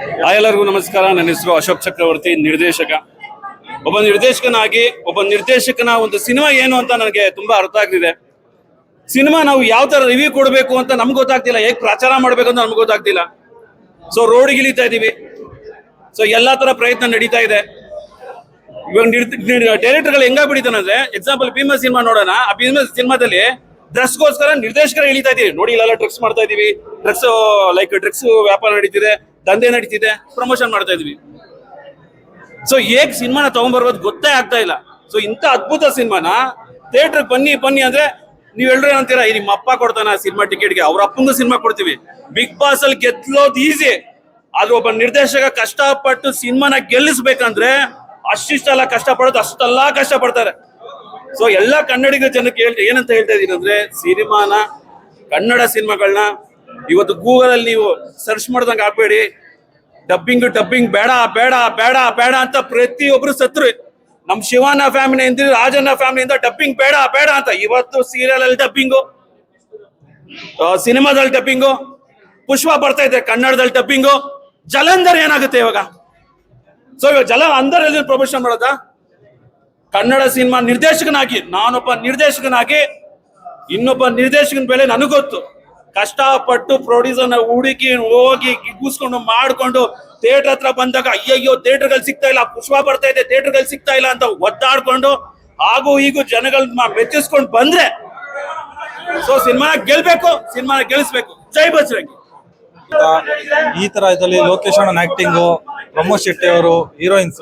Hi ಎಲ್ಲರಿಗೂ ನಮಸ್ಕಾರ. ನನ್ನ ಹೆಸರು ಅಶೋಕ್ ಚಕ್ರವರ್ತಿ, ನಿರ್ದೇಶಕ. ಒಬ್ಬ ನಿರ್ದೇಶಕನಾಗಿ, ಒಬ್ಬ ನಿರ್ದೇಶಕನ ಒಂದು ಸಿನಿಮಾ ಏನು ಅಂತ ನನಗೆ ತುಂಬಾ ಅರ್ಥ ಆಗ್ತಿದೆ. ಸಿನಿಮಾ ನಾವು ಯಾವ ತರ ರಿವ್ಯೂ ಕೊಡಬೇಕು ಅಂತ ನಮ್ಗೆ ಗೊತ್ತಾಗ್ತಿಲ್ಲ. ಹೇಗೆ ಪ್ರಚಾರ ಮಾಡ್ಬೇಕು ಅಂತ ನಮ್ಗೆ ಗೊತ್ತಾಗ್ತಿಲ್ಲ. ಸೊ ರೋಡ್ ಇಳಿತಾ ಇದೀವಿ. ಸೊ ಎಲ್ಲಾ ತರ ಪ್ರಯತ್ನ ನಡೀತಾ ಇದೆ. ಇವಾಗ ಡೈರೆಕ್ಟರ್ಗಳು ಅಂದ್ರೆ ಎಕ್ಸಾಂಪಲ್ ಭೀಮಾ ಸಿನಿಮಾ ನೋಡೋಣ. ಆ ಭೀಮಾ ಸಿನಿಮಾದಲ್ಲಿ ಡ್ರೆಸ್ಗೋಸ್ಕರ ನಿರ್ದೇಶಕರ ಇಳಿತಾ ಇದೀವಿ ನೋಡಿ, ಇಲ್ಲೆಲ್ಲ ಡ್ರಗ್ಸ್ ಮಾಡ್ತಾ ಇದೀವಿ. ಡ್ರಗ್ಸ್ ಲೈಕ್ ಡ್ರಗ್ಸ್ ವ್ಯಾಪಾರ ನಡೀತಿದೆ. ದಂಧೆ ನಡೀತಿದೆ ಪ್ರಮೋಷನ್ ಮಾಡ್ತಾ ಇದ್ವಿ. ಸೊ ಹೇಗ್ ಸಿನಿಮಾನ ತಗೊಂಡ್ಬರ್ಬೋದು ಗೊತ್ತೇ ಆಗ್ತಾ ಇಲ್ಲ. ಸೊ ಇಂಥ ಅದ್ಭುತ ಸಿನಿಮಾನ ಥಿಯೇಟರ್ ಬನ್ನಿ ಬನ್ನಿ ಅಂದ್ರೆ ನೀವೆಲ್ಲರೂ ಏನಂತೀರಾ ಈ ನಿಮ್ಮ ಅಪ್ಪ ಕೊಡ್ತಾನ ಸಿನಿಮಾ ಟಿಕೆಟ್ಗೆ, ಅವ್ರ ಅಪ್ಪಂಗೂ ಸಿನಿಮಾ ಕೊಡ್ತೀವಿ. ಬಿಗ್ ಬಾಸ್ ಅಲ್ಲಿ ಗೆದ್ಲೋದು ಈಸಿ. ಆದ್ರೆ ಒಬ್ಬ ನಿರ್ದೇಶಕ ಕಷ್ಟಪಟ್ಟು ಸಿನಿಮಾನ ಗೆಲ್ಲಿಸ್ಬೇಕಂದ್ರೆ ಅಷ್ಟಿಷ್ಟೆಲ್ಲ ಕಷ್ಟಪಡೋದು, ಅಷ್ಟೆಲ್ಲ ಕಷ್ಟಪಡ್ತಾರೆ. ಸೊ ಎಲ್ಲ ಕನ್ನಡಿಗ ಜನಕ್ಕೆ ಹೇಳ್ತಾ, ಏನಂತ ಹೇಳ್ತಾ ಇದೀನಿ ಅಂದ್ರೆ, ಸಿನಿಮಾನ, ಕನ್ನಡ ಸಿನಿಮಾಗಳನ್ನ ಇವತ್ತು ಗೂಗಲ್ ಅಲ್ಲಿ ನೀವು ಸರ್ಚ್ ಮಾಡ್ದಂಗೆ ಆಗ್ಬೇಡಿ. ಡಬ್ಬಿಂಗ್ ಡಬ್ಬಿಂಗ್ ಬೇಡ ಬೇಡ ಬೇಡ ಬೇಡ ಅಂತ ಪ್ರತಿಯೊಬ್ರು ಸತ್ರು. ನಮ್ ಶಿವನ ರಾಜಣ್ಣ ರಾಜನ ಫ್ಯಾಮಿಲಿಯಿಂದ ಡಬ್ಬಿಂಗ್ ಬೇಡ ಬೇಡ ಅಂತ. ಇವತ್ತು ಸೀರಿಯಲ್ ಅಲ್ಲಿ ಡಬ್ಬಿಂಗು ಸಿನಿಮಾದಲ್ಲಿ ಡಬ್ಬಿಂಗು ಪುಷ್ಪ ಬರ್ತಾ ಇದೆ ಕನ್ನಡದಲ್ಲಿ ಡಬ್ಬಿಂಗು ಜಲಂಧರ್ ಏನಾಗುತ್ತೆ ಇವಾಗ? ಸೊ ಇವಾಗ ಜಲ ಅಂದರ್ ಪ್ರಮೋಷನ್ ಮಾಡೋದ? ಕನ್ನಡ ಸಿನಿಮಾ ನಿರ್ದೇಶಕನಾಗಿ, ನಾನೊಬ್ಬ ನಿರ್ದೇಶಕನಾಗಿ, ಇನ್ನೊಬ್ಬ ನಿರ್ದೇಶಕನ ಬೆಲೆ ನನಗೊತ್ತು ಕಷ್ಟಪಟ್ಟು ಪ್ರೊಡ್ಯೂಸರ್ನ ಹುಡುಕಿ ಹೋಗಿ ಕೂಸ್ಕೊಂಡು ಮಾಡ್ಕೊಂಡು ಥಿಯೇಟರ್ ಹತ್ರ ಬಂದಾಗ, ಅಯ್ಯಯ್ಯೋ ಥಿಯೇಟರ್ಗಳು ಸಿಗ್ತಾ ಇಲ್ಲ, ಪುಷ್ಪ ಬರ್ತಾ ಇದೆ ಥಿಯೇಟರ್ಗಳು ಸಿಗ್ತಾ ಇಲ್ಲ ಅಂತ ಒದ್ದಾಡ್ಕೊಂಡು ಹಾಗೂ ಹೀಗೂ ಜನಗಳನ್ನ ಮೆಚ್ಚಿಸ್ಕೊಂಡು ಬಂದ್ರೆ ಸೊ ಸಿನಿಮಾನ ಗೆಲ್ಬೇಕು ಸಿನಿಮಾನ ಗೆಲ್ಲಿಸ್ಬೇಕು ಜೈ ಬಜರಂಗಿ. ಈ ತರ ಇದರಲ್ಲಿ ಲೋಕೇಶ್ ಅಣ್ಣನ ಆಕ್ಟಿಂಗು ಪ್ರಮೋದ್ ಶೆಟ್ಟಿ ಅವರು ಹೀರೋಯಿನ್ಸ್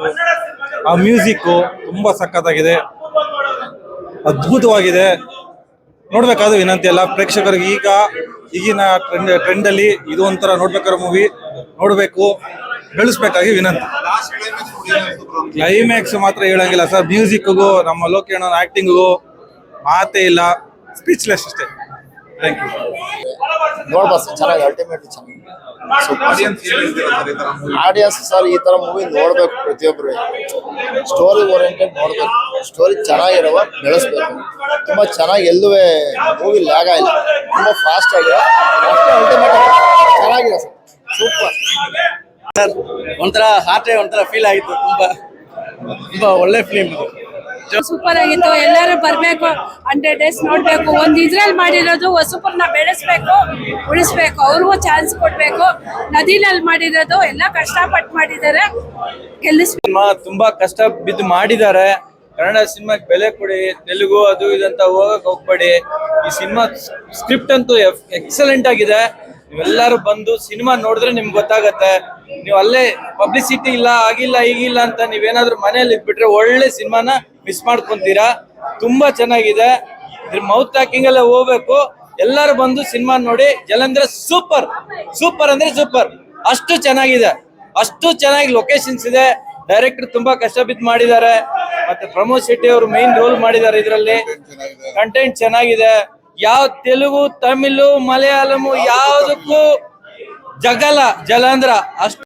ಆ ಮ್ಯೂಸಿಕ್ ತುಂಬಾ ಸಖತ್ತಾಗಿದೆ. ಅದ್ಭುತವಾಗಿದೆ. ನೋಡ್ಬೇಕಾದ್ರೆ ವಿನಂತಿ ಅಲ್ಲ, ಪ್ರೇಕ್ಷಕರಿಗೆ ಈಗ ಈಗಿನ ಟ್ರೆಂಡ್ ಟ್ರೆಂಡ್ ಅಲ್ಲಿ ಇದು ಒಂಥರ ನೋಡ್ಬೇಕಾದ್ರೆ ಮೂವಿ ನೋಡಬೇಕು, ಬೆಳೆಸ್ಬೇಕಾಗಿ ವಿನಂತಿ. ಕ್ಲೈಮ್ಯಾಕ್ಸ್ ಮಾತ್ರ ಹೇಳಂಗಿಲ್ಲ ಸರ್. ಮ್ಯೂಸಿಕ್ಗೂ ನಮ್ಮ ಲೋಕೇಣ ಆಕ್ಟಿಂಗ್ಗೂ ಮಾತೇ ಇಲ್ಲ. ಸ್ಪೀಚ್ಲೆಸ್ ಅಷ್ಟೇ. ಥ್ಯಾಂಕ್ ಯು ನೋಡ್ಬೋದು ಸರ್ ಚೆನ್ನಾಗಿ ಅಲ್ಟಿಮೇಟ್ ಚೆನ್ನಾಗಿ ಆಡಿಯನ್ಸ್ ಸರ್ ಈ ತರ ಮೂವಿ ನೋಡ್ಬೇಕು ಪ್ರತಿಯೊಬ್ರು. ಸ್ಟೋರಿ ಓರಿಯೆಂಟೆಡ್ ನೋಡ್ಬೇಕು. ಸ್ಟೋರಿ ಚೆನ್ನಾಗಿರುವ ಬೆಳೆಸ್ಬೇಕು. ತುಂಬಾ ಚೆನ್ನಾಗಿ ಎಲ್ಲುವೆ ಮೂವಿ ಲ್ಯಾಗ್ ಆಗಿಲ್ಲ ತುಂಬಾ ಫಾಸ್ಟ್ ಆಗಿದೆ. ಅಷ್ಟೇ ಅಲ್ಟಿಮೇಟ್ ಚೆನ್ನಾಗಿದೆ ಸರ್. ಸೂಪರ್ ಸರ್ ಒಂಥರ ಹಾರ್ಟ್ ಒಂಥರ ಫೀಲ್ ಆಗಿತ್ತು. ತುಂಬಾ ತುಂಬಾ ಒಳ್ಳೆ ಫಿಲಿಮ್ ಇದು. ಸೂಪರ್ ಆಗಿತ್ತು. ಎಲ್ಲರೂ ಬರಬೇಕು. ಹಂಡ್ರೆಡ್ ಡೇಸ್ ನೋಡ್ಬೇಕು. ಒಂದ್ ಇದ್ರಲ್ಲಿ ಮಾಡಿರೋದು ಹೊಸಪರ್ನ ಬೆಳೆಸ್ಬೇಕು, ಉಳಿಸ್ಬೇಕು. ಅವ್ರಿಗೂ ಚಾನ್ಸ್ ಕೊಡ್ಬೇಕು. ನದಿನಲ್ಲಿ ಮಾಡಿರೋದು ಎಲ್ಲ ಕಷ್ಟಪಟ್ಟು ಮಾಡಿದ್ದಾರೆ. ಸಿನಿಮಾ ತುಂಬಾ ಕಷ್ಟ ಬಿದ್ದು ಮಾಡಿದ್ದಾರೆ. ಕನ್ನಡ ಸಿನಿಮಾಗೆ ಬೆಲೆ ಕೊಡಿ, ತೆಲುಗು ಅದು ಇದಂತ ಹೋಗಕ್ ಹೋಗ್ಬೇಡಿ. ಈ ಸಿನಿಮಾ ಸ್ಕ್ರಿಪ್ಟ್ ಅಂತೂ ಎಕ್ಸಲೆಂಟ್ ಆಗಿದೆ. ನೀವೆಲ್ಲರೂ ಬಂದು ಸಿನಿಮಾ ನೋಡಿದ್ರೆ ನಿಮ್ಗೆ ಗೊತ್ತಾಗತ್ತೆ. ನೀವು ಅಲ್ಲೇ ಪಬ್ಲಿಸಿಟಿ ಇಲ್ಲ, ಆಗಿಲ್ಲ, ಈಗಿಲ್ಲ ಅಂತ ನೀವೇನಾದ್ರೂ ಮನೇಲಿ ಇದ್ಬಿಟ್ರೆ ಒಳ್ಳೆ ಸಿನಿಮಾನ ಮಿಸ್ ಮಾಡ್ಕೊಂತೀರಾ? ತುಂಬಾ ಚೆನ್ನಾಗಿದೆ. ಮೌತ್ ಟಾಕಿಂಗ್ ಎಲ್ಲ ಹೋಗ್ಬೇಕು. ಎಲ್ಲರೂ ಬಂದು ಸಿನಿಮಾ ನೋಡಿ. ಜಲಂಧರ ಸೂಪರ್ ಸೂಪರ್ ಅಂದ್ರೆ ಸೂಪರ್ ಅಷ್ಟು ಚೆನ್ನಾಗಿದೆ. ಅಷ್ಟು ಚೆನ್ನಾಗಿ ಲೊಕೇಶನ್ಸ್ ಇದೆ. ಡೈರೆಕ್ಟರ್ ತುಂಬಾ ಕಷ್ಟ ಬಿದ್ದು ಮಾಡಿದ್ದಾರೆ. ಮತ್ತೆ ಪ್ರಮೋದ್ ಶೆಟ್ಟಿ ಅವರು ಮೈನ್ ರೋಲ್ ಮಾಡಿದ್ದಾರೆ ಇದರಲ್ಲಿ. ಕಂಟೆಂಟ್ ಚೆನ್ನಾಗಿದೆ. ಯಾವ ತೆಲುಗು, ತಮಿಳು, ಮಲಯಾಳಂ ಯಾವುದಕ್ಕೂ ಜಗಲ ಜಲಂದ್ರ ಅಷ್ಟು